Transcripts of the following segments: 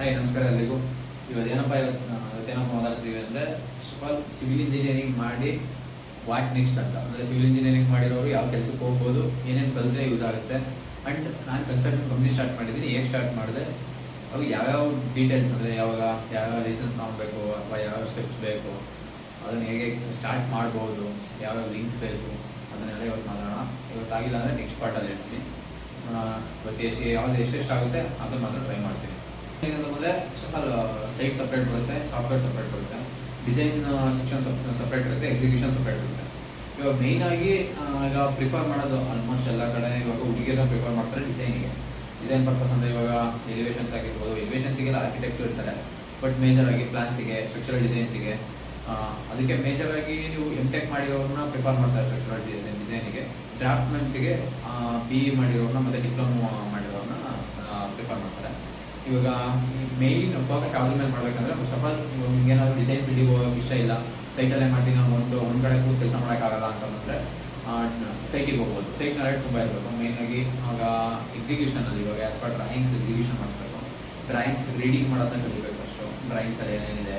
Hi ನಮಸ್ಕಾರ ಎಲ್ಲರಿಗೂ ಇವತ್ತೇನಪ್ಪ ಇವತ್ತು ಇವತ್ತೇನಪ್ಪ ಮಾತಾಡ್ತೀವಿ ಅಂದರೆ ಆಲ್ ಸಿವಿಲ್ ಇಂಜಿನಿಯರಿಂಗ್ ಮಾಡಿ ವಾಟ್ ನೆಕ್ಸ್ಟ್ ಅಂತ. ಅಂದರೆ ಸಿವಿಲ್ ಇಂಜಿನಿಯರಿಂಗ್ ಮಾಡಿರೋರು ಯಾವ ಕೆಲಸಕ್ಕೆ ಹೋಗ್ಬೋದು, ಏನೇನು ಕಲಿತ್ರೆ ಯೂಸ್ ಆಗುತ್ತೆ. ಆ್ಯಂಡ್ ನಾನು ಕನ್ಸಲ್ಟೆಂಟ್ ಕಂಪ್ನಿ ಸ್ಟಾರ್ಟ್ ಮಾಡಿದ್ದೀನಿ ಹೇಗೆ ಸ್ಟಾರ್ಟ್ ಮಾಡಿದೆ? ಅವು ಯಾವ್ಯಾವ ಡೀಟೇಲ್ಸ್ ಅಂದರೆ ಯಾವಾಗ ಯಾವ್ಯಾವ ಲೈಸೆನ್ಸ್ ಮಾಡಬೇಕು ಅಥವಾ ಯಾವ್ಯಾವ ಸ್ಟೆಪ್ಸ್ ಬೇಕು, ಅದನ್ನು ಹೇಗೆ ಸ್ಟಾರ್ಟ್ ಮಾಡ್ಬೋದು, ಯಾವ್ಯಾವ ಲಿಂಕ್ಸ್ ಬೇಕು, ಅದನ್ನೆಲ್ಲ ಇವತ್ತು ಮಾತಾಡೋಣ ಇವತ್ತಾಗಿಲ್ಲ ಅಂದರೆ ನೆಕ್ಸ್ಟ್ ಪಾರ್ಟಲ್ಲಿ ಹೇಳ್ತೀನಿ. ಇವತ್ತು ಎಷ್ಟು, ಯಾವ್ದು ಎಷ್ಟೆಷ್ಟು ಆಗುತ್ತೆ ಅದನ್ನು ಮಾತ್ರ ಟ್ರೈ ಮಾಡ್ತೀನಿ. ಏನಂತಂದರೆ ಸೈಟ್ ಸಪ್ರೇಟ್ ಬರುತ್ತೆ ಸಾಫ್ಟ್ವೇರ್ ಸಪ್ರೇಟ್ ಬರುತ್ತೆ. ಡಿಸೈನ್ ಸೆಕ್ಷನ್ ಸಪ್ರೇಟ್ ಇರುತ್ತೆ ಎಕ್ಸಿಕ್ಯೂಷನ್ ಸಪ್ರೇಟ್ ಇರುತ್ತೆ. ಇವಾಗ ಮೇಯ್ನಾಗಿ ಈಗ ಪ್ರಿಫರ್ ಮಾಡೋದು ಆಲ್ಮೋಸ್ಟ್ ಎಲ್ಲ ಕಡೆ, ಇವಾಗ ಹುಡುಗಿಯರ ಪ್ರಿಫರ್ ಮಾಡ್ತಾರೆ ಡಿಸೈನಿಗೆ ಡಿಸೈನ್ ಪರ್ಪಸ್ ಅಂದರೆ ಇವಾಗ ಎಲಿವೇಷನ್ಸ್ ಆಗಿರ್ಬೋದು ಎಲಿವೇಷನ್ಸಿಗೆಲ್ಲ ಆರ್ಕಿಟೆಕ್ಟ್ ಇರ್ತಾರೆ. ಬಟ್ ಮೇಜರ್ ಆಗಿ ಪ್ಲಾನ್ಸಿಗೆ ಸ್ಟ್ರಕ್ಚರಲ್ ಡಿಸೈನ್ಸಿಗೆ ಅದಕ್ಕೆ ಮೇಜರ್ ಆಗಿ ನೀವು ಎಂ ಟೆಕ್ ಮಾಡಿರೋರನ್ನ ಪ್ರಿಫರ್ ಮಾಡ್ತಾರೆ ಸ್ಟ್ರಕ್ಚರಲ್ ಡಿಸೈನ್ ಡಿಸೈನಿಗೆ ಡ್ರಾಫ್ಟ್ಮೆನ್ಸಿಗೆ ಬಿ ಇ ಮಾಡಿರೋರನ್ನ ಮತ್ತು ಡಿಪ್ಲೊಮೊ ಮಾಡಿರೋರನ್ನ ಪ್ರಿಫರ್ ಮಾಡ್ತಾರೆ. ಇವಾಗ ಮೇಯ್ನ್ ಫೋಕಸ್ ಯಾವ್ದ್ರ ಮೇಲೆ ಮಾಡ್ಬೇಕಂದ್ರೆ ಆಲ್ ನಿಮ್ಗೆ ಏನಾದ್ರು ಡಿಸೈನ್ ಫೀಲ್ಡಿಗೆ ಹೋಗೋಕೆ ಇಷ್ಟ ಇಲ್ಲ ಸೈಟಲ್ಲೇ ಮಾಡ್ತೀನಿ ನಾವು ಒಂದು ಒಂದು ಕಡೆ ಕೂತು ಕೆಲಸ ಮಾಡೋಕ್ಕಾಗಲ್ಲ ಆ ಸೈಟಿಗೆ ಹೋಗ್ಬೋದು. ಸೈಟ್ ನಾಲೆಡ್ ತುಂಬ ಇರಬೇಕು. ಮೇನ್ ಆಗಿ ಆಗ ಎಕ್ಸಿಕ್ಯೂಷನಲ್ಲಿ ಇವಾಗ ಆಸ್ ಪರ್ ಡ್ರಾಯಿಂಗ್ಸ್ ಎಕ್ಸಿಕ್ಯೂಷನ್ ಮಾಡಿಸ್ಬೇಕು ಡ್ರಾಯಿಂಗ್ಸ್ ರೀಡಿಂಗ್ ಮಾಡೋದನ್ನ ಕಲಿಬೇಕು ಅಷ್ಟು. ಡ್ರಾಯಿಂಗ್ಸ್ ಅಲ್ಲಿ ಏನೇನಿದೆ,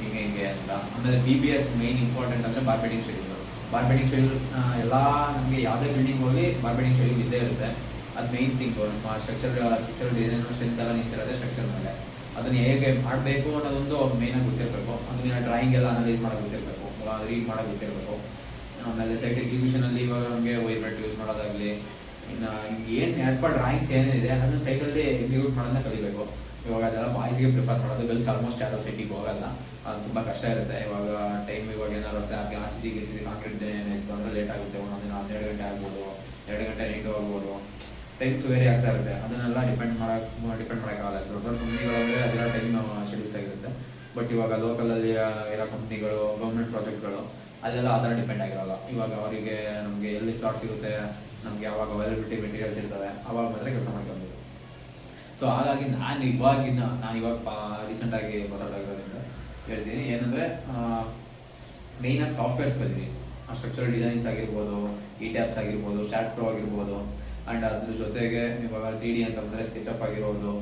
ಹಿಂಗೆ ಹಿಂಗೆ ಅಂತ. ಆಮೇಲೆ B B S main important ಅಂದರೆ ಬಾರ್ಬೆಟಿಂಗ್ ಶೆಡ್ಯೂಲ್ ಬಾರ್ಬೆಟಿಂಗ್ ಶೆಡ್ಯೂಲ್ ಎಲ್ಲ ನಮಗೆ ಯಾವುದೇ ಬಿಲ್ಡಿಂಗ್ ಹೋಗಿ ಬಾರ್ಬೆಟಿಂಗ್ ಶೆಡ್ಯೂಲ್ ಇದ್ದೇ ಇರುತ್ತೆ. ಅದು ಮೇಯ್ನ್ ಥಿಂಗು ನಮ್ಮ ಸ್ಟ್ರಕ್ಚರ್ ಸ್ಟ್ರಕ್ಚರ್ ಡಿಸೈನ್ ಸ್ಟ್ರೆಂತ್ ಎಲ್ಲ ನಿಂತಿರೋದೇ ಸ್ಟ್ರಕ್ಚರ್ ಮೇಲೆ ಅದನ್ನು ಹೇಗೆ ಮಾಡಬೇಕು ಅನ್ನೋದೊಂದು ಮೇಯ್ನಾಗಿ ಗೊತ್ತಿರಬೇಕು. ಅದನ್ನ ಡ್ರಾಯಿಂಗ್ ಎಲ್ಲ ಅನಲೈಸ್ ಮಾಡೋಕೆ ಗೊತ್ತಿರಬೇಕು. ರೀಡ್ ಮಾಡೋಕೆ ಗೊತ್ತಿರಬೇಕು. ಆಮೇಲೆ ಸೈಟ್ ಎಕ್ಸಿಬಿಷನಲ್ಲಿ ಇವಾಗ ನಮಗೆ ವೈಬ್ರೆಟ್ ಯೂಸ್ ಮಾಡೋದಾಗಲಿ, ಇನ್ನು ಏನು ಆ್ಯಸ್ ಪರ್ ಡ್ರಾಯಿಂಗ್ಸ್ ಏನೇನಿದೆ, ಅದನ್ನು ಸೈಟಲ್ಲಿ ಎಕ್ಸಿಕ್ಯೂಟ್ ಮಾಡೋದನ್ನ ಕಲಿಬೇಕು. ಇವಾಗ ಅದೆಲ್ಲ ಬಾಯ್ಸ್ಗೆ ಪ್ರಿಫರ್ ಮಾಡೋದು ಗರ್ಲ್ಸ್ ಆಲ್ಮೋಸ್ಟ್ ಯಾರೋ ಸೈಟಿಗೆ ಹೋಗಲ್ಲ. ಅದು ತುಂಬ ಕಷ್ಟ ಇರುತ್ತೆ. ಇವಾಗ ಟೈಮ್ ಇವಾಗ ಏನಾದ್ರು ಅಷ್ಟೇ R C C C concrete ಏನಾಯಿತು ಅಂದರೆ ಲೇಟ್ ಆಗುತ್ತೆ. ಒಂದೊಂದು ದಿನ ಹನ್ನೆರಡು ಗಂಟೆ ಆಗ್ಬೋದು, ಎರಡು ಗಂಟೆ ನೈಟು ಆಗ್ಬೋದು. ಟೈಮ್ಸ್ ವೇರಿ ಆಗ್ತಾ ಇರುತ್ತೆ. ಅದನ್ನೆಲ್ಲ ಡಿಪೆಂಡ್ ಮಾಡೋಕೆ ಡಿಪೆಂಡ್ ಮಾಡೋಕ್ಕಾಗಲ್ಲ. ದೊಡ್ಡ ದೊಡ್ಡ ಕಂಪ್ನಿಗಳಂದರೆ ಅದೆಲ್ಲ ಟೈಮ್ ಶೆಡ್ಯೂಲ್ಸ್ ಆಗಿರುತ್ತೆ. ಬಟ್ ಇವಾಗ ಲೋಕಲಲ್ಲಿ ಇರೋ ಕಂಪ್ನಿಗಳು ಗೌರ್ಮೆಂಟ್ ಪ್ರಾಜೆಕ್ಟ್ಗಳು ಅದೆಲ್ಲ ಆ ಥರ ಡಿಪೆಂಡ್ ಆಗಿರಲ್ಲ. ಇವಾಗ ಅವರಿಗೆ ನಮಗೆ ಎಲ್ಲಿ ಸ್ಲಾಟ್ ಸಿಗುತ್ತೆ, ನಮಗೆ ಯಾವಾಗ ಅವೈಲಬಿಲಿಟಿ ಮೆಟೀರಿಯಲ್ಸ್ ಇರ್ತವೆ, ಅವಾಗ ಮಾತ್ರ ಕೆಲಸ ಮಾಡ್ಕೊಬೋದು. ಸೊ ಹಾಗಾಗಿ ನಾನು ಇವಾಗಿನ, ನಾನು ಇವಾಗ ರೀಸೆಂಟಾಗಿ ಮಾತಾಡೋದ್ರಿಂದ ಹೇಳ್ತೀನಿ. ಏನಂದರೆ ಮೇಯ್ನಾಗಿ ಸಾಫ್ಟ್ವೇರ್ಸ್ ಬಂದಿದ್ದೀನಿ ಸ್ಟ್ರಕ್ಚರಲ್ ಡಿಸೈನ್ಸ್ ಆಗಿರ್ಬೋದು ಇ ಟ್ಯಾಪ್ಸ್ ಆಗಿರ್ಬೋದು ಸ್ಟಾರ್ಟ್ ಪ್ರೋ ಆಗಿರ್ಬೋದು ಆ್ಯಂಡ್ ಅದ್ರ ಜೊತೆಗೆ ಇವಾಗ ತ್ರೀ ಡಿ ಅಂತ ಬಂದರೆ ಅಪ್ ಆಗಿರ್ಬೋದು,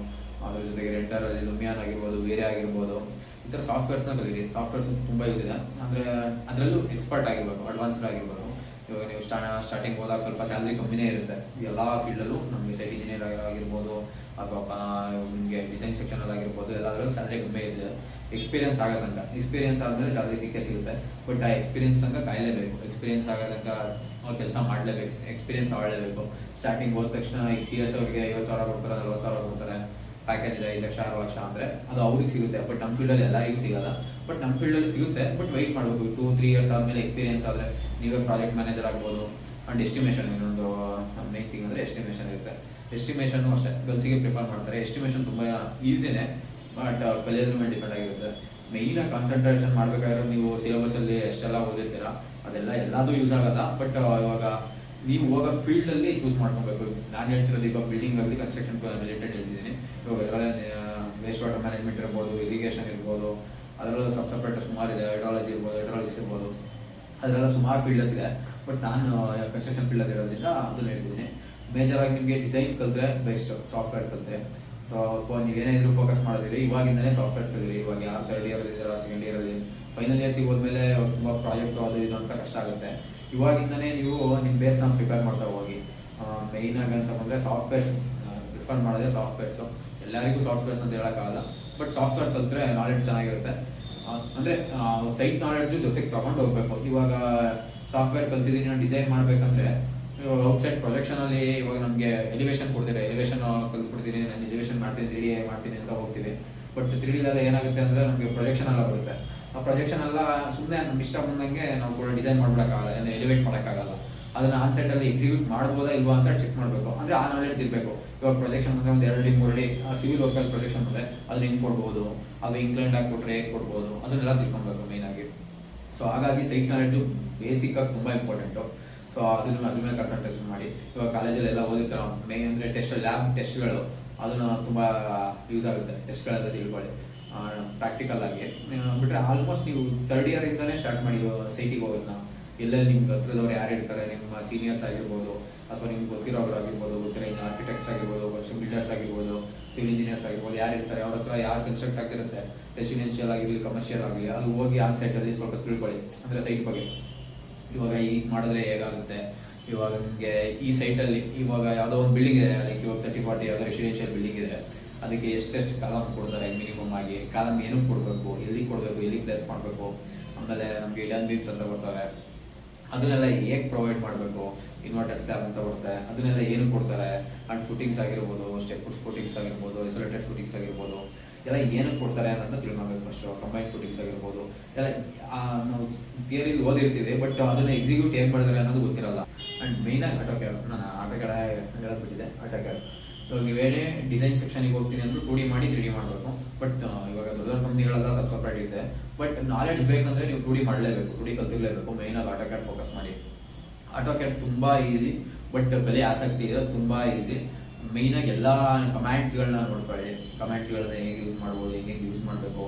ಅದ್ರ ಜೊತೆಗೆ ರೆಂಟರ್ ಅಲ್ಲಿ ಲುಮಿಯಾನ್ ಆಗಿರ್ಬೋದು ಬೇರೆ ಆಗಿರ್ಬೋದು, ಈ ಥರ ಸಾಫ್ಟ್ವೇರ್ಸ್ನ ಕಲೀರಿ ಸಾಫ್ಟ್ವೇರ್ಸ್ ತುಂಬ ಯೂಸ್ ಇದೆ. ಅಂದ್ರೆ ಅದರಲ್ಲೂ ಎಕ್ಸ್ಪರ್ಟ್ ಆಗಿರ್ಬೇಕು ಅಡ್ವಾನ್ಸ್ಡ್ ಆಗಿರ್ಬೋದು. ಇವಾಗ ನೀವು ಸ್ಟಾ ಸ್ಟಾರ್ಟಿಂಗ್ ಹೋದಾಗ ಸ್ವಲ್ಪ ಸ್ಯಾಲ್ರಿ ಕಮ್ಮಿನೇ ಇರುತ್ತೆ. ಎಲ್ಲ ಫೀಲ್ಡಲ್ಲೂ ನಮಗೆ ಸೈಟ್ ಇಂಜಿನಿಯರ್ ಆಗಿರ್ಬೋದು, ಅಥವಾ ನಿಮಗೆ ಡಿಸೈನ್ ಸೆಕ್ಷನಲ್ಲಿ ಆಗಿರ್ಬೋದು, ಎಲ್ಲದರಲ್ಲೂ ಸ್ಯಾಲ್ರಿ ಕಮ್ಮಿ ಇದೆ. ಎಕ್ಸ್ಪೀರಿಯನ್ಸ್ ಆಗೋ ತನಕ. ಎಕ್ಸ್ಪೀರಿಯನ್ಸ್ ಆದಮೇಲೆ ಸ್ಯಾಲ್ರಿ ಸಿಕ್ಕೇ ಸಿಗುತ್ತೆ. ಬಟ್ ಆ ಎಕ್ಸ್ಪೀರಿಯನ್ಸ್ ತನಕ ಕಾಯಲೇಬೇಕು. ಎಕ್ಸ್ಪೀರಿಯನ್ಸ್ ಆಗೋ ತನಕ ಕೆಲಸ ಮಾಡಲೇಬೇಕು. ಎಕ್ಸ್ಪೀರಿಯನ್ಸ್ ಮಾಡಲೇಬೇಕು ಸ್ಟಾರ್ಟಿಂಗ್ ಹೋದ ತಕ್ಷಣ ಈಗ ಸಿ ಎಸ್ ಅವರಿಗೆ ಐವತ್ತು ಸಾವಿರ ಕೊಡ್ತಾರೆ ಪ್ಯಾಕೇಜ್ ಇದೆ ಐದು ಲಕ್ಷ ಆರು ಲಕ್ಷ ಅಂದರೆ ಅದು ಅವ್ರಿಗೆ ಸಿಗುತ್ತೆ. ಬಟ್ ನಮ್ಮ ಫೀಲ್ಡಲ್ಲಿ ಎಲ್ಲರಿಗೂ ಸಿಗಲ್ಲ. ಬಟ್ ನಮ್ಮ ಫೀಲ್ಡಲ್ಲಿ ಸಿಗುತ್ತೆ. ಬಟ್ ವೆಯ್ಟ್ ಮಾಡಬೇಕು ಟೂ ತ್ರೀ ಇಯರ್ಸ್ ಆದಮೇಲೆ ಎಕ್ಸ್ಪೀರಿಯನ್ಸ್ ಆದರೆ ನೀವೇ ಪ್ರಾಜೆಕ್ಟ್ ಮ್ಯಾನೇಜರ್ ಆಗ್ಬೋದು. ಆ್ಯಂಡ್ ಎಸ್ಟಿಮೇಷನ್ ಇನ್ನೊಂದು ಮೇನ್ ಥಿಂಗ್ ಅಂದರೆ ಎಸ್ಟಿಮೇಷನ್ ಇರುತ್ತೆ. ಎಸ್ಟಿಮೇಷನ್ ಅಷ್ಟೇ. ಗರ್ಲ್ಸಿಗೆ ಪ್ರಿಫರ್ ಮಾಡ್ತಾರೆ. ಎಸ್ಟಿಮೇಷನ್ ತುಂಬ ಈಸಿನೇ ಬಟ್ ಕಲಿಯೋದ್ರ ಮೇಲೆ ಡಿಪೆಂಡ್ ಆಗಿರುತ್ತೆ. ಮೇಯ್ನಾಗಿ ಕಾನ್ಸಂಟ್ರೇಷನ್ ಮಾಡಬೇಕಾದ್ರೆ ನೀವು ಸಿಲೆಬಸಲ್ಲಿ ಎಷ್ಟೆಲ್ಲ ಓದಿರ್ತೀರ, ಅದೆಲ್ಲ ಎಲ್ಲದೂ ಯೂಸ್ ಆಗಲ್ಲ. ಬಟ್ ಇವಾಗ ನೀವು ಹೋಗೋ ಫೀಲ್ಡಲ್ಲಿ ಚೂಸ್ ಮಾಡ್ಕೊಬೇಕು. ನಾನು ಹೇಳ್ತಿರೋದು ಈಗ ಬಿಲ್ಡಿಂಗ್ ಆಗಲಿ construction related waste water management ಇರ್ಬೋದು ಇರಿಗೇಷನ್ ಇರ್ಬೋದು, ಅದರಲ್ಲೂ ಸಬ್ ಸಪ್ರೇಟ್ ಸುಮಾರು ಇದೆ ಹೈಡ್ರಾಲಜಿ ಇರ್ಬೋದು ಹೈಡ್ರಾಲಿಕ್ಸ್ ಇರ್ಬೋದು. ಅದರೆಲ್ಲ ಸುಮಾರು ಫೀಲ್ಡರ್ಸ್ ಇದೆ ಬಟ್ ನಾನು ಕನ್ಸ್ಟ್ರಕ್ಷನ್ ಫೀಲ್ಡಲ್ಲಿ ಇರೋದ್ರಿಂದ ಅದನ್ನ ಹೇಳ್ತಿದ್ದೀನಿ. ಆಗಿ ನಿಮಗೆ ಡಿಸೈನ್ಸ್ ಕಲಿತ್ರೆ ಬೆಸ್ಟ್ ಸಾಫ್ಟ್ವೇರ್ ಕಲಿತ್ರೆ. ಸೊ ನೀವೇನೇನಿದ್ರು ಫೋಕಸ್ ಮಾಡೋದಿಲ್ಲ ಇವಾಗಿಂದಲೇ ಸಾಫ್ಟ್ವೇರ್ಸ್ ಕಲಿಯಿರಿ ಇವಾಗ ಯಾರು ಥರ್ಡ್ ಇಯರ್ ಇದ್ದೀರಾ ಸೆಕೆಂಡ್ ಇಯರಲ್ಲಿ ಫೈನಲ್ ಇಯರ್ಸಿಗೆ ಹೋದ್ಮೇಲೆ ತುಂಬ ಪ್ರಾಜೆಕ್ಟ್ ಅದು ಇದು ಅಂತ ಕಷ್ಟ ಆಗುತ್ತೆ. ಇವಾಗಿಂದನೇ ನೀವು ನಿಮ್ಮ ಬೇಸ್ನ ಪ್ರಿಪೇರ್ ಮಾಡ್ತಾ ಹೋಗಿ. ಮೇಯ್ನಾಗಿ ಅಂತ ಬಂದರೆ ಸಾಫ್ಟ್ವೇರ್ಸ್ ಪ್ರಿಫರ್ ಮಾಡೋದೇ ಸಾಫ್ಟ್ವೇರ್ಸು ಎಲ್ಲರಿಗೂ ಸಾಫ್ಟ್ವೇರ್ಸ್ ಅಂತ ಹೇಳೋಕ್ಕಾಗಲ್ಲ ಬಟ್ ಸಾಫ್ಟ್ವೇರ್ ಕಲಿತ್ರೆ ನಾಲೆಡ್ಜ್ ಚೆನ್ನಾಗಿರುತ್ತೆ. ಅಂದರೆ ಸೈಟ್ ನಾಲೆಡ್ಜು ಜೊತೆಗೆ ತಗೊಂಡು ಹೋಗ್ಬೇಕು. ಇವಾಗ ಸಾಫ್ಟ್ವೇರ್ ಕಲ್ಸಿದೀನಿ, ನಾನು ಡಿಸೈನ್ ಮಾಡಬೇಕಂದ್ರೆ, ಇವಾಗ ಔಟ್ಸೈಡ್ ಪ್ರೊಜೆಕ್ಷನ್ ಅಲ್ಲಿ ಇವಾಗ ನಮಗೆ ಎಲಿವೇಶನ್ ಕೊಡ್ತೀರಾ ಎಲಿವೇಶನ್ ಕಲ್ತ್ಬಿಡ್ತೀನಿ, ನಾನು ಎಲಿವೇಶನ್ ಮಾಡ್ತೀನಿ ತ್ರೀ ಡಿ ಮಾಡ್ತೀನಿ ಅಂತ ಹೋಗ್ತೀನಿ ಬಟ್ ತ್ರೀ ಡಿಲೆಲ್ಲ ಏನಾಗುತ್ತೆ ಅಂದ್ರೆ ನಮಗೆ ಪ್ರೊಜೆಕ್ಷನ್ ಎಲ್ಲ ಬರುತ್ತೆ. ಆ ಪ್ರೊಜೆಕ್ಷನ್ ಎಲ್ಲ ಸುಮ್ಮನೆ ನಮ್ಗೆ ಇಷ್ಟ ಬಂದಂಗೆ ನಾವು ಕೂಡ ಡಿಸೈನ್ ಮಾಡ್ಬಿಡಕ್ಕಾಗಲ್ಲ ಎಲಿವೇಟ್ ಮಾಡೋಕ್ಕಾಗಲ್ಲ. ಅದನ್ನ ಆನ್ ಅಲ್ಲಿ ಎಕ್ಸಿಕ್ಯೂಟ್ ಮಾಡ್ಬೋದಾ ಇಲ್ವಾ ಅಂತ ಚೆಕ್ ಮಾಡಬೇಕು. ಅಂದ್ರೆ ಆ ನಾಲೆಡ್ಜ್ ಇರಬೇಕು. ಇವಾಗ ಪ್ರೊಜೆಕ್ಷನ್ ಅಂದ್ರೆ ಒಂದು ಎರಡು ಮೂರು ಡಿ ಸಿವಿಲ್ ವರ್ಕಲ್ ಪ್ರೊಜೆಕ್ಷನ್ ಬಂದ್ರೆ ಅದನ್ನ ಹೆಂಗ್ ಕೊಡ್ಬೋದು. ಅದು ಇಂಗ್ಲೆಂಡ್ ಆಗಿ ಕೊಟ್ರೆ ಹೇಗೆ ಕೊಡ್ಬೋದು? ಅದನ್ನೆಲ್ಲ ತಿಳ್ಕೊಬೇಕು ಮೇನ್ ಆಗಿ. ಸೊ ಹಾಗಾಗಿ ಸೈಟ್ ನಾಲೆಡ್ಜು ಬೇಸಿಕ್ ಆಗಿ ತುಂಬಾ ಇಂಪಾರ್ಟೆಂಟು ಸೊ ಅದನ್ನ ಅದ್ರ ಮೇಲೆ ಕಾನ್ಸಂಟ್ರೇಷನ್ ಮಾಡಿ. ಇವಾಗ ಕಾಲೇಜಲ್ಲಿ ಎಲ್ಲ ಓದಿರ್ತಾರ ಮೇನ್ ಅಂದ್ರೆ ಟೆಸ್ಟ್ ಲ್ಯಾಬ್ ಟೆಸ್ಟ್ಗಳು ಅದನ್ನ ತುಂಬಾ ಯೂಸ್ ಆಗುತ್ತೆ. ಟೆಸ್ಟ್ಗಳೆಲ್ಲ ತಿಳ್ಕೊಳ್ಳಿ. ಪ್ರಾಕ್ಟಿಕಲ್ ಆಗಿ. ಬಿಟ್ರೆ ಆಲ್ಮೋಸ್ಟ್ ನೀವು ತರ್ಡ್ ಇಯರ್ ಇಂದಾನೆ ಸ್ಟಾರ್ಟ್ ಮಾಡಿ. ಸೈಟಿಗೆ ಹೋಗೋದನ್ನ ಎಲ್ಲೆಲ್ಲಿ ನಿಮ್ಗೆ ಹತ್ರದವ್ರು ಯಾರು ಇರ್ತಾರೆ, ನಿಮ್ಮ ಸೀನಿಯರ್ಸ್ ಆಗಿರ್ಬೋದು ಅಥವಾ ನಿಮ್ಗೆ ಗೊತ್ತಿರೋರು ಆಗಿರ್ಬೋದು, ಗೊತ್ತಿರೋ ಆರ್ಕಿಟೆಕ್ಟ್ಸ್ ಆಗಿರ್ಬೋದು ಕನ್ಸ್ಟ್ರಕ್ಷನ್ ಬಿಲ್ಡರ್ಸ್ ಆಗಿರ್ಬೋದು ಸಿವಿಲ್ ಇಂಜಿನಿಯರ್ಸ್ ಆಗಿರ್ಬೋದು, ಯಾರು ಇರ್ತಾರೆ, ಅವ್ರ ಹತ್ರ ಯಾರು ಕನ್ಸ್ಟ್ರಕ್ಟ್ ಆಗಿರುತ್ತೆ ರೆಸಿಡೆನ್ಷಿಯಲ್ ಆಗಿರಲಿ ಕಮರ್ಷಿಯಲ್ ಆಗಲಿ ಅಲ್ಲಿ ಹೋಗಿ ಆನ್ ಸೈಟಲ್ಲಿ ಸ್ವಲ್ಪ ತಿಳ್ಕೊಳ್ಳಿ, ಅಂದರೆ ಸೈಟ್ ಬಗ್ಗೆ. ಇವಾಗ ಈಗ ಮಾಡಿದ್ರೆ ಹೇಗಾಗುತ್ತೆ? ಇವಾಗ ನಿಮಗೆ ಈ ಸೈಟಲ್ಲಿ ಇವಾಗ ಯಾವುದೋ ಒಂದು ಬಿಲ್ಡಿಂಗ್ ಇದೆ ಲೈಕ್ ಇವಾಗ ತರ್ಟಿ ಫಾರ್ಟಿ ಯಾವುದೋ ರೆಸಿಡೆನ್ಷಿಯಲ್ ಬಿಲ್ಡಿಂಗ್ ಇದೆ, ಅದಕ್ಕೆ ಎಷ್ಟೆಷ್ಟು ಕಾಲಮ್ ಕೊಡ್ತಾರೆ ಮಿನಿಮಮ್ ಆಗಿ? ಕಾಲಮ್ ಏನಕ್ಕೆ ಕೊಡಬೇಕು? ಎಲ್ಲಿ ಕೊಡಬೇಕು? ಎಲ್ಲಿ ಪ್ಲೇಸ್ ಮಾಡಬೇಕು? ಆಮೇಲೆ ನಮಗೆ ಇಡನ್ ಬೀಮ್ಸ್ ಅಂತ ಬರ್ತವೆ. ಅದನ್ನೆಲ್ಲ ಹೇಗೆ ಪ್ರೊವೈಡ್ ಮಾಡಬೇಕು? ಇನ್ವರ್ಟರ್ ಸ್ಲ್ಯಾಬ್ ಅಂತ ಬರುತ್ತೆ. ಅದನ್ನೆಲ್ಲ ಏನು ಕೊಡ್ತಾರೆ? ಅಂಡ್ ಫುಟಿಂಗ್ಸ್ ಆಗಿರ್ಬೋದು ಸ್ಟೆಪ್ ಫುಟಿಂಗ್ಸ್ ಆಗಿರ್ಬೋದು ಐಸೋಲೇಟೆಡ್ ಫುಟಿಂಗ್ಸ್ ಆಗಿರ್ಬೋದು, ಎಲ್ಲ ಏನಕ್ಕೆ ಕೊಡ್ತಾರೆ ಅನ್ನೋದನ್ನ ತಿಳ್ಕೊಬೇಕು ಫಸ್ಟು ಕಂಬೈನ್ ಫುಟಿಂಗ್ಸ್ ಆಗಿರ್ಬೋದು. ಎಲ್ಲ ನಾವು ಥಿಯರಿಲಿ ಓದಿರ್ತೀವಿ ಬಟ್ ಅದನ್ನು ಎಕ್ಸಿಕ್ಯೂಟ್ ಏನು ಮಾಡಿದ್ದಾರೆ ಅನ್ನೋದು ಗೊತ್ತಿರಲ್ಲ. ಆ್ಯಂಡ್ ಮೇಯ್ನಾಗಿ ಆಟೋ ಕ್ಯಾಬ್ ನಾನು ಆಟೋ ಕ್ಯಾಬ್ ಹೇಳೋದ್ಬಿಟ್ಟಿದೆ ಆಟೋ ಕ್ಯಾಬ್ ಇವಾಗ ಬೇರೆ ಡಿಸೈನ್ ಸೆಕ್ಷನಿಗೆ ಹೋಗ್ತೀನಿ ಅಂದ್ರೆ ಟೂ ಡಿ ಮಾಡಿ ತ್ರೀ ಡಿ ಮಾಡಬೇಕು. ಬಟ್ ಇವಾಗ ದೊಡ್ಡ ದೊಡ್ಡ ಕಂಪ್ನಿಗಳೆಲ್ಲ ಸ್ವಲ್ಪ ಸಪ್ರೇಟ್ ಇದೆ ಬಟ್ ನಾಲೆಡ್ಜ್ ಬೇಕಂದ್ರೆ ನೀವು ಟೂ ಡಿ ಮಾಡಲೇಬೇಕು ಟೂ ಡಿ ಕಲ್ತಿರ್ಲೇಬೇಕು ಆಗಿ ಆಟೋ ಕ್ಯಾಟ್ ಫೋಕಸ್ ಮಾಡಿ. ಆಟೋ ಕ್ಯಾಟ್ ತುಂಬಾ ಈಸಿ ಬಟ್ ಬೆಲೆ ಆಸಕ್ತಿ ಇದೆ, ತುಂಬಾ ಈಸಿ ಮೇಯ್ನಾಗಿ ಎಲ್ಲ ಕಮ್ಯಾಂಡ್ಸ್ಗಳನ್ನ ನೋಡ್ಕೊಳ್ಳಿ. ಕಮ್ಯಾಂಡ್ಸ್ಗಳನ್ನ ಹೇಗೆ ಯೂಸ್ ಮಾಡ್ಬೋದು, ಹೆಂಗೆ ಯೂಸ್ ಮಾಡಬೇಕು.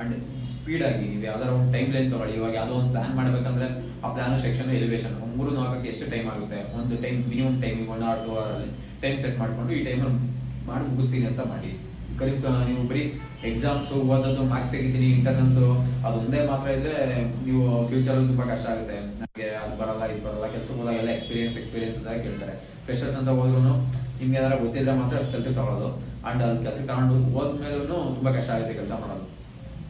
ಅಂಡ್ ಸ್ಪೀಡಾಗಿ ನೀವು ಯಾವ್ದಾರ ಒಂದು ಟೈಮ್ ಲೈನ್ ತಗೊಳ್ಳಿ. ಇವಾಗ ಯಾವುದೋ ಒಂದು ಪ್ಲಾನ್ ಮಾಡಬೇಕಂದ್ರೆ ಆ ಪ್ಲಾನ್ ಸೆಕ್ಷನ್ ಎಲಿವೇಶನ್ ಮೂರು ನಾಲ್ಕಕ್ಕೆ ಎಷ್ಟು ಟೈಮ್ ಆಗುತ್ತೆ? ಒಂದು time minimum time one or two ಅವರಲ್ಲಿ ಟೈಮ್ ಸೆಟ್ ಮಾಡಿಕೊಂಡು ಈ ಟೈಮಲ್ಲಿ ಮಾಡಿ ಮುಗಿಸ್ತೀನಿ ಅಂತ ಮಾಡಿ. ಕರಿ ನೀವು ಬರೀ ಎಕ್ಸಾಮ್ಸು ಓದೋದು ಮಾರ್ಕ್ಸ್ ತೆಗಿತೀನಿ ಇಂಟರ್ನಲ್ಸ್ ಅದೊಂದೇ ಮಾತ್ರ ಇದ್ರೆ ನೀವು ಫ್ಯೂಚರ್ ತುಂಬ ಕಷ್ಟ ಆಗುತ್ತೆ. ನನಗೆ ಅದು ಬರಲ್ಲ, ಇದು ಬರಲ್ಲ ಕೆಲಸಕ್ಕೆ ಹೋದಾಗ ಎಲ್ಲ ಎಕ್ಸ್ಪೀರಿಯನ್ಸ್ ಎಕ್ಸ್ಪೀರಿಯನ್ಸ್ ಅಂತ ಕೇಳ್ತಾರೆ. ಫ್ರೆಶರ್ಸ್ ಅಂತ ಹೋದ್ರೂ ನಿಮ್ಗೆ ಏನಾರ ಗೊತ್ತಿದ್ರೆ ಮಾತ್ರ ಕೆಲಸಕ್ಕೆ ತಗೊಳ್ಳೋದು ಅಂಡ್ ಅದು ಕೆಲಸಕ್ಕೆ ತಗೊಂಡು ಹೋದ್ಮೇಲೂ ತುಂಬ ಕಷ್ಟ ಆಗುತ್ತೆ ಕೆಲಸ ಮಾಡೋದು.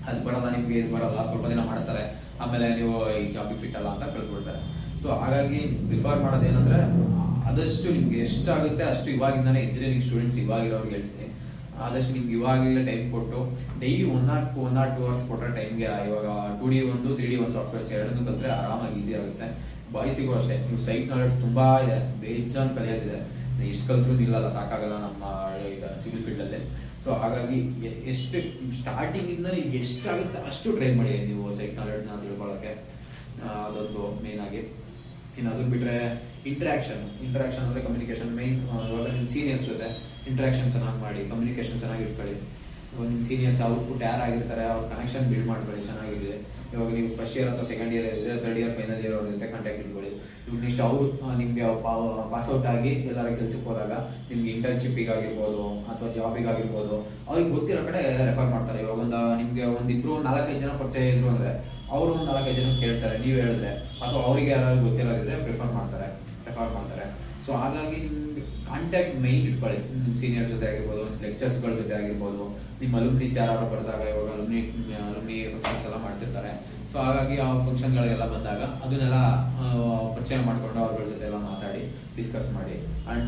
ಅದು ಬರಲ್ಲ, ನಿಮ್ಗೆ ಇದು ಬರಲ್ಲ, ಸ್ವಲ್ಪ ದಿನ ಮಾಡಿಸ್ತಾರೆ. ಆಮೇಲೆ ನೀವು ಈ ಜಾಬಿಗೆ ಫಿಟ್ ಅಲ್ಲ ಅಂತ ಕಳಿಸ್ಬಿಡ್ತಾರೆ. ಸೊ ಹಾಗಾಗಿ ಪ್ರಿಫರ್ ಮಾಡೋದು ಏನಂದ್ರೆ ಆದಷ್ಟು ನಿಮ್ಗೆ ಎಷ್ಟಾಗುತ್ತೆ ಅಷ್ಟು ಇವಾಗಿಂದಾನೆ ಇಂಜಿನಿಯರಿಂಗ್ ಸ್ಟೂಡೆಂಟ್ಸ್ ಇವಾಗಿರೋರ್ಗೆ ಹೇಳ್ತೀನಿ. ಆದಷ್ಟು ನಿಮ್ಗೆ ಇವಾಗಲೇ ಟೈಮ್ ಕೊಟ್ಟು daily one not one or two hours ಕೊಟ್ಟರೆ ಟೈಮ್ಗೆ ಇವಾಗ ಟೂ ಡಿ ಒಂದು ತ್ರೀ ಡಿ ಒಂದು ಸಾಫ್ಟ್ವೇರ್ಸ್ ಎರಡನ್ನೂ ಕಲಿತ್ರೆ ಆರಾಮಾಗಿ ಈಸಿ ಆಗುತ್ತೆ. ಬಾಯ್ಸಿಗೂ ಅಷ್ಟೇ, ನೀವು ಸೈಟ್ ನಾಲೆಡ್ಜ್ ತುಂಬ ಇದೆ, ಬೇಜಾನ್ ಕಲಿಯೋದಿದೆ. ಎಷ್ಟು ಕಲ್ತ್ರೂ ನಿಲ್ಲಲ್ಲ ಸಾಕಾಗಲ್ಲ ನಮ್ಮ ಈಗ ಸಿವಿಲ್ ಫೀಲ್ಡಲ್ಲಿ ಸೊ ಹಾಗಾಗಿ ಎಷ್ಟು ಸ್ಟಾರ್ಟಿಂಗ್ ಇಂದ ನಿಮ್ಗೆ ಎಷ್ಟಾಗುತ್ತೆ ಅಷ್ಟು ಟ್ರೈ ಮಾಡಿ ನೀವು ಸೈಟ್ ನಾಲೆಡ್ಜ್ನ ತಿಳ್ಕೊಳ್ಳೋಕ್ಕೆ ಅದೊಂದು ಮೇನ್ ಆಗಿ. ಇನ್ನು ಬಿಟ್ರೆ ಇಂಟ್ರಾಕ್ಷನ್ ಇಂಟ್ರಾಕ್ಷನ್ ಅಂದ್ರೆ ಕಮ್ಯುನಿಕೇಶನ್ ಮೈನ್ ಇವಾಗ ನಿಮ್ಮ ಸೀನಿಯರ್ಸ್ ಜೊತೆ ಇಂಟ್ರಾಕ್ಷನ್ ಚೆನ್ನಾಗಿ ಮಾಡಿ ಕಮ್ಯುನಿಕೇಶನ್ ಚೆನ್ನಾಗಿ ಇಟ್ಕೊಳ್ಳಿ. ಇವಾಗ ನಿಮ್ಮ ಸೀನಿಯರ್ಸ್ ಔಟ್ಪುಟ್ ಯಾರು ಆಗಿರ್ತಾರೆ ಅವ್ರ ಕನೆಕ್ಷನ್ ಬಿಲ್ಡ್ ಮಾಡ್ಕೊಳ್ಳಿ, ಚೆನ್ನಾಗಿದೆ. ಇವಾಗ ನೀವು ಫಸ್ಟ್ ಇಯರ್ ಅಥವಾ ಸೆಕೆಂಡ್ ಇಯರ್ ಇದ್ರೆ ಥರ್ಡ್ ಇಯರ್ ಫೈನಲ್ ಇಯರ್ ಅವ್ರ ಜೊತೆ ಕಾಂಟ್ಯಾಕ್ಟ್ ಇಟ್ಕೊಳ್ಳಿ. ಇವಾಗ ನೆಕ್ಸ್ಟ್ ಅವರು ನಿಮಗೆ ಪಾಸ್ ಔಟ್ ಆಗಿ ಎಲ್ಲರ ಕೆಲ್ಸಕ್ಕೆ ಹೋದಾಗ ನಿಮ್ಗೆ ಇಂಟರ್ನ್ಶಿಪ್ಪಿಗೆ ಆಗಿರ್ಬೋದು ಅಥವಾ ಜಾಬಿಗೆ ಆಗಿರ್ಬೋದು ಅವ್ರಿಗೆ ಗೊತ್ತಿರೋ ಕಡೆ ರೆಫರ್ ಮಾಡ್ತಾರೆ. ಇವಾಗ ಒಂದು, ನಿಮ್ಗೆ ಒಂದಿಬ್ರು ನಾಲ್ಕೈದು ಜನ ಪರಿಚಯ ಇದ್ರು ಅಂದ್ರೆ ಅವರು ನಾಲ್ಕೈದು ಜನ ಕೇಳ್ತಾರೆ, ನೀವು ಹೇಳಿದ್ರೆ. ಅಥವಾ ಅವರಿಗೆ ಯಾರಾದ್ರು ಗೊತ್ತಿರೋದಿದ್ರೆ ಪ್ರಿಫರ್ ಮಾಡ್ತಾರೆ ರೆಫರ್ ಮಾಡ್ತಾರೆ. ಸೊ ಹಾಗಾಗಿ ನಿಮ್ಗೆ ಕಾಂಟ್ಯಾಕ್ಟ್ ಮೈನ್ ಇಟ್ಕೊಳ್ಳಿ. ನಿಮ್ಮ ಸೀನಿಯರ್ ಜೊತೆ ಆಗಿರ್ಬೋದು ಲೆಕ್ಚರ್ಸ್ಗಳ ಜೊತೆ ಆಗಿರ್ಬೋದು, ನಿಮ್ಮ ಅಲುಮ್ನೀಸ್ ಯಾರು ಬರೆದಾಗ ಇವಾಗ ಅಲುಮ್ನಿ ಅಲುಮ್ನಿ ಫಂಕ್ಷನ್ಸ್ ಎಲ್ಲ ಮಾಡ್ತಿರ್ತಾರೆ. ಸೊ ಹಾಗಾಗಿ ಆ ಫಂಕ್ಷನ್ಗಳಿಗೆಲ್ಲ ಬಂದಾಗ ಅದನ್ನೆಲ್ಲ ಪರಿಚಯ ಮಾಡಿಕೊಂಡು ಅವ್ರಗಳ ಜೊತೆ ಎಲ್ಲ ಮಾತಾಡಿ ಡಿಸ್ಕಸ್ ಮಾಡಿ. ಅಂಡ್